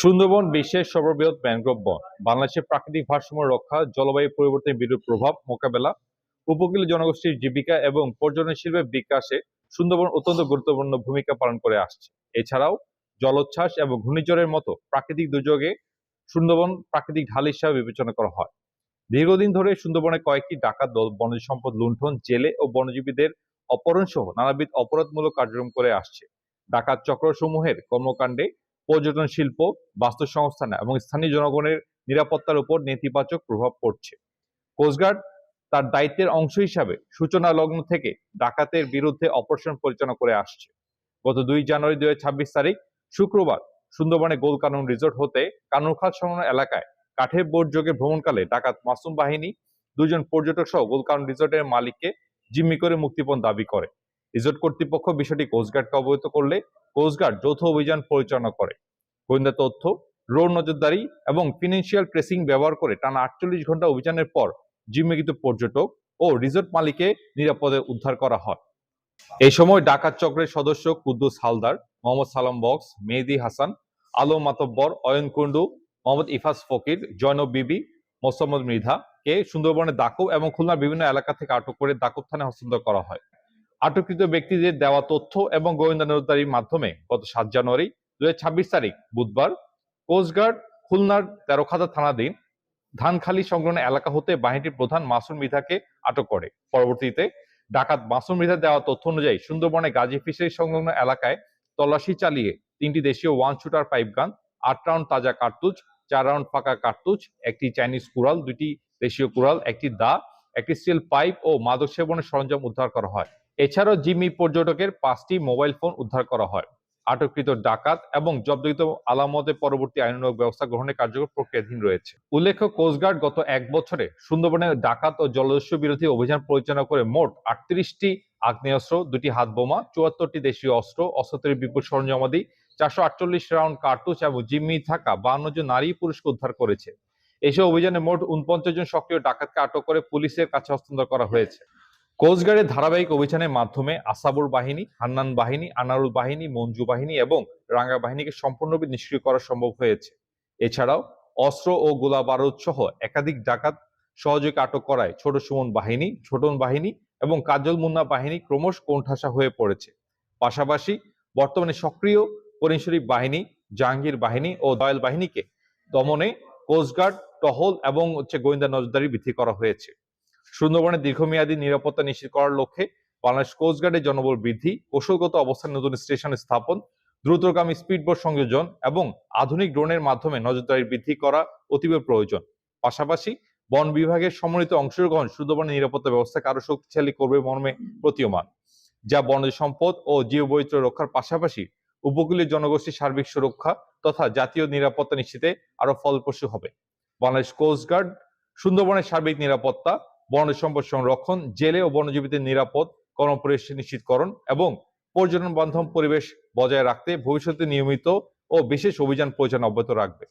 সুন্দরবন বিশ্বের সর্ববৃহৎ ম্যানগ্রোভ বন। বাংলাদেশের প্রাকৃতিক ভারসাম্য রক্ষা, জলবায়ু পরিবর্তনের বিরূপ প্রভাব, মোকাবেলা, উপকূল জনগোষ্ঠীর জীবিকা এবং পর্যটন শিল্পের বিকাশে সুন্দরবন অত্যন্ত গুরুত্বপূর্ণ ভূমিকা পালন করে আসছে। এছাড়াও জলোচ্ছ্বাস এবং ঘূর্ণিঝড়ের মতো প্রাকৃতিক দুর্যোগে সুন্দরবন প্রাকৃতিক ঢাল হিসাবে বিবেচনা করা হয়। দীর্ঘদিন ধরে সুন্দরবনে কয়েকটি ডাকাত দল বনজ সম্পদ লুণ্ঠন, জেলে ও বনজীবীদের অপহরণ সহ নানাবিধ অপরাধমূলক কার্যক্রম করে আসছে। ডাকাত চক্রসমূহের কর্মকাণ্ডে পর্যটন শিল্প, বাস্তুসংস্থান এবং স্থানীয় জনগণের নিরাপত্তার উপর নেতিবাচক প্রভাব পড়ছে। কোস্টগার্ড তার দায়িত্বের অংশ হিসাবে সূচনা লগ্ন থেকে ডাকাতের বিরুদ্ধে অপারেশন পরিচালনা করে আসছে। গত দুই জানুয়ারি দুই ছাব্বিশ তারিখ শুক্রবার সুন্দরবনে গোল কানুন রিসোর্ট হতে কানুরখাল সংলগ্ন এলাকায় কাঠের বোর্ড যোগে ভ্রমণকালে ডাকাত মাসুম বাহিনী দুজন পর্যটক সহ গোল কানুন রিসোর্টের মালিককে জিম্মি করে মুক্তিপণ দাবি করে। রিসোর্ট কর্তৃপক্ষ বিষয়টি কোস্টগার্ডকে অবহিত করলে কোস্টগার্ড যৌথ অভিযান পরিচালনা করে। গোয়েন্দা তথ্য রোড নজরদারি এবং ফিনান্সিয়াল ট্রেসিং ব্যবহার করে টানা আটচল্লিশ ঘণ্টা অভিযানের পর জিম্মিকৃত পর্যটক ও রিসোর্ট মালিককে নিরাপদে উদ্ধার করা হয়। এই সময় ডাকাত চক্রের সদস্য কুদ্দুস হালদার, মোহাম্মদ সালাম বক্স, মেহেদি হাসান, আলম মাতব্বর, অয়ন কুন্ডু মোহাম্মদ ইফাজ ফকির, জয়নব বিবি, মোসাম্মদ মৃধা কে সুন্দরবনের দাকুব এবং খুলনার বিভিন্ন এলাকা থেকে আটক করে দাকুব থানায় হস্তান্তর করা হয়। আটককৃত ব্যক্তিদের দেওয়া তথ্য এবং গোয়েন্দা নজরদারির মাধ্যমে গত সাত জানুয়ারি দুই তারিখ বুধবার কোস্টগার্ড খুলনার তেরোখাদা থানাধীন ধানখালি সংলগ্ন এলাকা হতে বাহিনীর প্রধান মাসুম মৃধাকে আটক করে। পরবর্তীতে ডাকাত মাসুম মৃধা দেওয়া তথ্য অনুযায়ী সুন্দরবনে গাজী ফিশারি সংলগ্ন এলাকায় তল্লাশি চালিয়ে তিনটি দেশীয় ওয়ান শুটার পাইপ গান, আট রাউন্ড তাজা কার্তুজ, চার রাউন্ড ফাঁকা কার্তুজ, একটি চাইনিজ কুড়াল, দুটি দেশীয় কুড়াল, একটি দা, একটি স্টিল পাইপ ও মাদক সেবনের সরঞ্জাম উদ্ধার করা হয়। এছাড়াও জিম্মি পর্যটকের পাঁচটি মোবাইল ফোন উদ্ধার করা হয়। আটককৃত ডাকাত এবং জব্দকৃত আলামতে পরবর্তী আইনানুগ ব্যবস্থা গ্রহণের কার্যকর প্রক্রিয়াধীন রয়েছে। উল্লেখ্য কোস্টগার্ড গত এক বছরে সুন্দরবনে ডাকাত ও জলদস্যু বিরোধী অভিযান পরিচালনা করে মোট আটত্রিশটি আগ্নেয়াস্ত্র, দুটি হাত বোমা চুয়াত্তরটি দেশীয় অস্ত্র, অস্ত্রের বিপুল সরঞ্জামাদি, চারশো আটচল্লিশ রাউন্ড কার্তুজ এবং জিম্মি থাকা বান্ন জন নারী পুরুষকে উদ্ধার করেছে। এসব অভিযানে মোট উনপঞ্চাশ জন সক্রিয় ডাকাতকে আটক করে পুলিশের কাছে হস্তান্তর করা হয়েছে। কোস্টগার্ডের ধারাবাহিক অভিযানের মাধ্যমে আসাবুর বাহিনী, হান্নান বাহিনী, আনারুল বাহিনী, মঞ্জু বাহিনী এবং রাঙ্গা বাহিনীকে সম্পূর্ণভাবে নিষ্ক্রিয় করা সম্ভব হয়েছে। এছাড়াও অস্ত্র ও গোলা বারুদ সহ একাধিক ডাকাত সহযোগী আটক করায় ছোট সুমন বাহিনী, ছোটন বাহিনী এবং কাজল মুন্না বাহিনী ক্রমশ কোণঠাসা হয়ে পড়েছে। পাশাপাশি বর্তমানে সক্রিয় করিম বাহিনী, জাহাঙ্গীর বাহিনী ও দয়াল বাহিনীকে দমনে কোস্টগার্ড টহল এবং হচ্ছে গোয়েন্দা নজরদারি বৃদ্ধি করা হয়েছে। সুন্দরবনের দীর্ঘমেয়াদী নিরাপত্তা নিশ্চিত করার লক্ষ্যে বাংলাদেশ কোস্টগার্ডের জনবল বৃদ্ধি, কৌশলগত অবস্থান নতুন স্টেশন স্থাপন, দ্রুতগামী স্পিডবোট সংযোজন এবং আধুনিক ড্রোনের মাধ্যমে নজরদারি বৃদ্ধি করা অতীব প্রয়োজন। পাশাপাশি বন বিভাগের সম্মিলিত অংশগ্রহণ সুন্দরবনের নিরাপত্তা ব্যবস্থাকে আরও শক্তিশালী করবে মর্মে প্রতীয়মান, যা বনজ সম্পদ ও জীববৈচিত্র্য রক্ষার পাশাপাশি উপকূলীয় জনগোষ্ঠীর সার্বিক সুরক্ষা তথা জাতীয় নিরাপত্তা নিশ্চিতে আরও ফলপ্রসূ হবে। বাংলাদেশ কোস্টগার্ড সুন্দরবনের সার্বিক নিরাপত্তা বন সম্পদ সংরক্ষণ জেলে ও বনজীবীদের নিরাপদ কর্মপরিবেশ নিশ্চিতকরণ এবং পর্যটন বান্ধব পরিবেশ বজায় রাখতে ভবিষ্যতে নিয়মিত ও বিশেষ অভিযান পরিচালনা অব্যাহত রাখবে।